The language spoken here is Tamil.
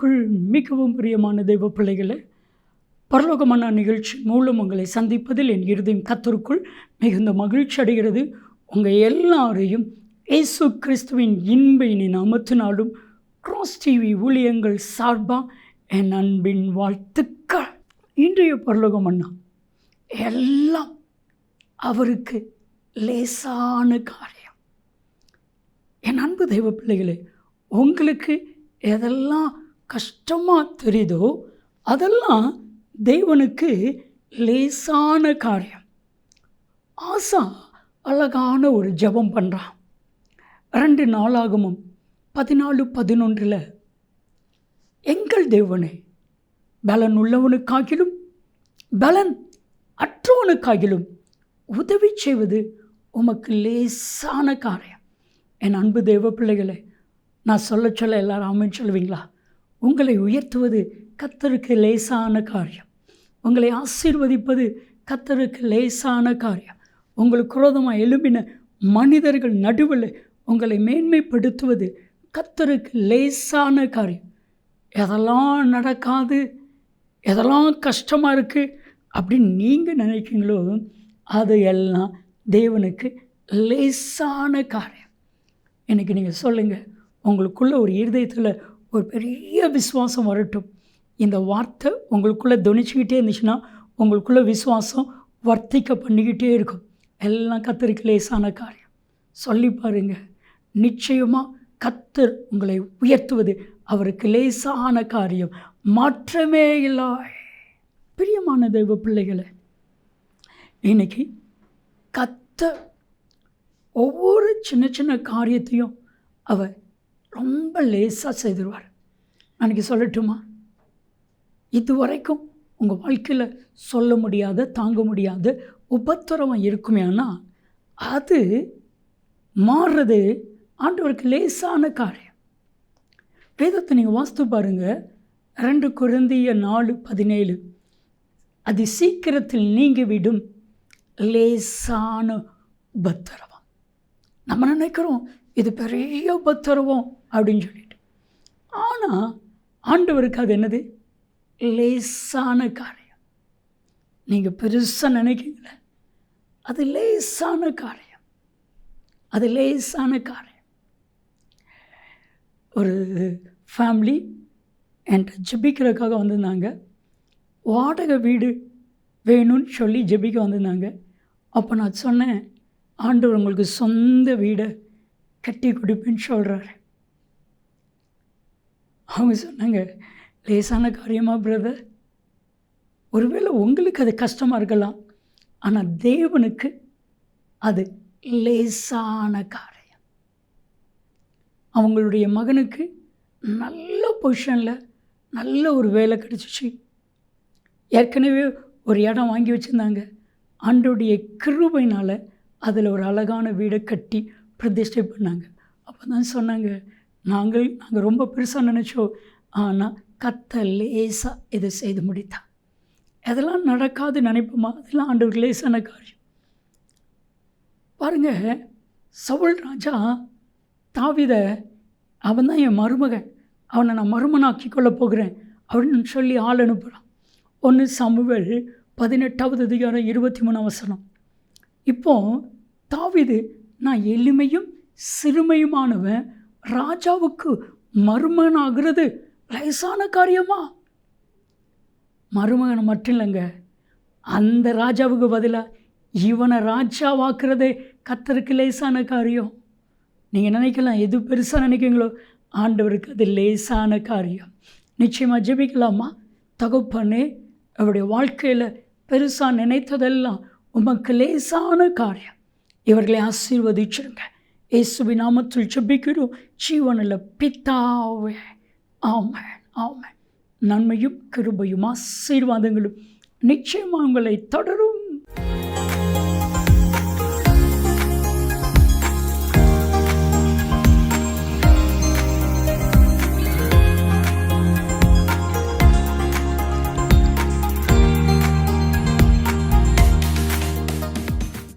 கத்தருக்குள் மிகவும் பிரியமான தெய்வ பிள்ளைகளை பரலோகமான நிகழ்ச்சி மூலம் உங்களை சந்திப்பதில் என் இருதயம் கத்தருக்குள் மிகுந்த மகிழ்ச்சி அடைகிறது. உங்கள் எல்லாரையும் இயேசு கிறிஸ்துவின் இன்பையின் இனி நாமத்தினாலும் கிராஸ் டிவி ஊழியங்கள் சார்பாக என் அன்பின் வாழ்த்துக்கள். இன்றைய பரலோகம் அண்ணா எல்லாம் அவருக்கு லேசான காரியம். என் அன்பு தெய்வ பிள்ளைகளே உங்களுக்கு எதெல்லாம் கஷ்டமாக தெரியுதோ? அதெல்லாம் தேவனுக்கு லேசான காரியம். ஆசா அழகான ஒரு ஜெபம் பண்ணுறான் ரெண்டு நாளாகமும் பதினாலு பதினொன்றில் எங்கள் தேவனே பலன் உள்ளவனுக்காகிலும் பலன் அற்றவனுக்காகிலும் உதவி செய்வது உமக்கு லேசான காரியம். என் அன்பு தேவ பிள்ளைகளே நான் சொல்ல சொல்ல எல்லாரும் ஆமென் சொல்லுவீங்களா உங்களை உயர்த்துவது கத்தருக்கு லேசான காரியம். உங்களை ஆசீர்வதிப்பது கத்தருக்கு லேசான காரியம். உங்களுக்கு குரோதமாக எழும்பின மனிதர்கள் நடுவில் உங்களை மேன்மைப்படுத்துவது கத்தருக்கு லேசான காரியம். எதெல்லாம் நடக்காது எதெல்லாம் கஷ்டமாக இருக்குது அப்படின்னு நீங்கள் நினைக்கிறீங்களோ அது எல்லாம் தேவனுக்கு லேசான காரியம். இன்றைக்கி நீங்கள் சொல்லுங்கள் உங்களுக்குள்ள ஒரு இருதயத்தில் ஒரு பெரிய விசுவாசம் வரட்டும். இந்த வார்த்தை உங்களுக்குள்ளே துணிச்சிக்கிட்டே இருந்துச்சுன்னா உங்களுக்குள்ளே விசுவாசம் வர்த்திக்க பண்ணிக்கிட்டே இருக்கும். எல்லாம் கத்தருக்கு லேசான காரியம். சொல்லி பாருங்க. நிச்சயமாக கத்தர் உங்களை உயர்த்துவது அவருக்கு லேசான காரியம். மாற்றமே இல்லை. பிரியமான தெய்வ பிள்ளைகளை இன்னைக்கு கத்தர் ஒவ்வொரு சின்ன சின்ன காரியத்தையும் அவர் ரொம்ப லேசாக செய்திருவார். அன்றைக்கி சொல்லட்டுமா? இது வரைக்கும் உங்கள் வாழ்க்கையில் சொல்ல முடியாத தாங்க முடியாத உபத்திரவம் இருக்குமே ஆனால் அது மாறுறது ஆண்டவருக்கு லேசான காரியம். வேதத்தை நீங்கள் வாஸ்து பாருங்கள் ரெண்டு குழந்தைய நாலு பதினேழு. அது சீக்கிரத்தில் நீங்கிவிடும் லேசான உபத்திரவம். நம்ம நினைக்கிறோம் இது பெரிய உபத்திரவம் அப்படின்னு சொல்லிட்டு. ஆனால் ஆண்டவருக்கு அது என்னது? லேசான காரியம். நீங்கள் பெருசாக நினைக்கிறீங்களே அது லேசான காரியம். அது லேசான காரியம். ஒரு ஃபேமிலி என்கிட்ட ஜெபிக்கிறதுக்காக வந்திருந்தாங்க. வாடகை வீடு வேணும்னு சொல்லி ஜெபிக்க வந்திருந்தாங்க. அப்போ நான் சொன்னேன் ஆண்டவர் உங்களுக்கு சொந்த வீடை கட்டி கொடுப்பேன்னு சொல்கிறாரு அவங்க சொன்னாங்க லேசான காரியமா பிரதர் ஒருவேளை உங்களுக்கு அது கஷ்டமாக இருக்கலாம். ஆனால் தேவனுக்கு அது லேசான காரியம். அவங்களுடைய மகனுக்கு நல்ல பொசிஷனில் நல்ல ஒரு வேலை கிடச்சிச்சு. ஏற்கனவே ஒரு இடம் வாங்கி வச்சுருந்தாங்க. ஆண்டோடைய கிருபைனால் அதில் ஒரு அழகான வீடை கட்டி பிரதிஷ்டை பண்ணாங்க. அப்போ தான் சொன்னாங்க நாங்கள் நாங்கள் ரொம்ப பெருசாக நினச்சோம். ஆனால் கத்த லேசாக இதை செய்து முடித்தா அதெல்லாம் நடக்காது நினைப்போமா? அதெல்லாம் ஆண்டு லேசான காரியம். பாருங்க சவுல் ராஜா தாவித அவன் தான் என் மருமகன். அவனை நான் மருமனாக்கி கொள்ள போகிறேன். அப்படின்னு சொல்லி ஆள் அனுப்புகிறான் ஒன்று சமுவல் பதினெட்டாவது அதிகாரம் இருபத்தி மூணு அவசரம் இப்போது தாவிது நான் எளிமையும் சிறுமையுமானவன். ராஜாவுக்கு மருமகனாகிறது லேசான காரியமா? மருமகன் மட்டும் இல்லைங்க அந்த ராஜாவுக்கு பதிலாக இவனை ராஜாவாக்குறதே கத்தருக்கு லேசான காரியம். நீங்கள் நினைக்கலாம் எது பெருசாக நினைக்கிறீங்களோ ஆண்டவருக்கு அது லேசான காரியம். நிச்சயமாக ஜெபிக்கலாமா? தகப்பனே அவருடைய வாழ்க்கையில் பெருசாக நினைத்ததெல்லாம் உமக்கு லேசான காரியம். இவர்களை ஆசீர்வதிச்சிருங்க. இயேசுவி நாமத்தில் ஜெபிக்கிறோம். ஜீவனில் பித்தாவே ஆமாம் ஆமாம் நன்மையும் கிருபையும் ஆசீர்வாதங்களும் நிச்சயமாக உங்களை தொடரும்.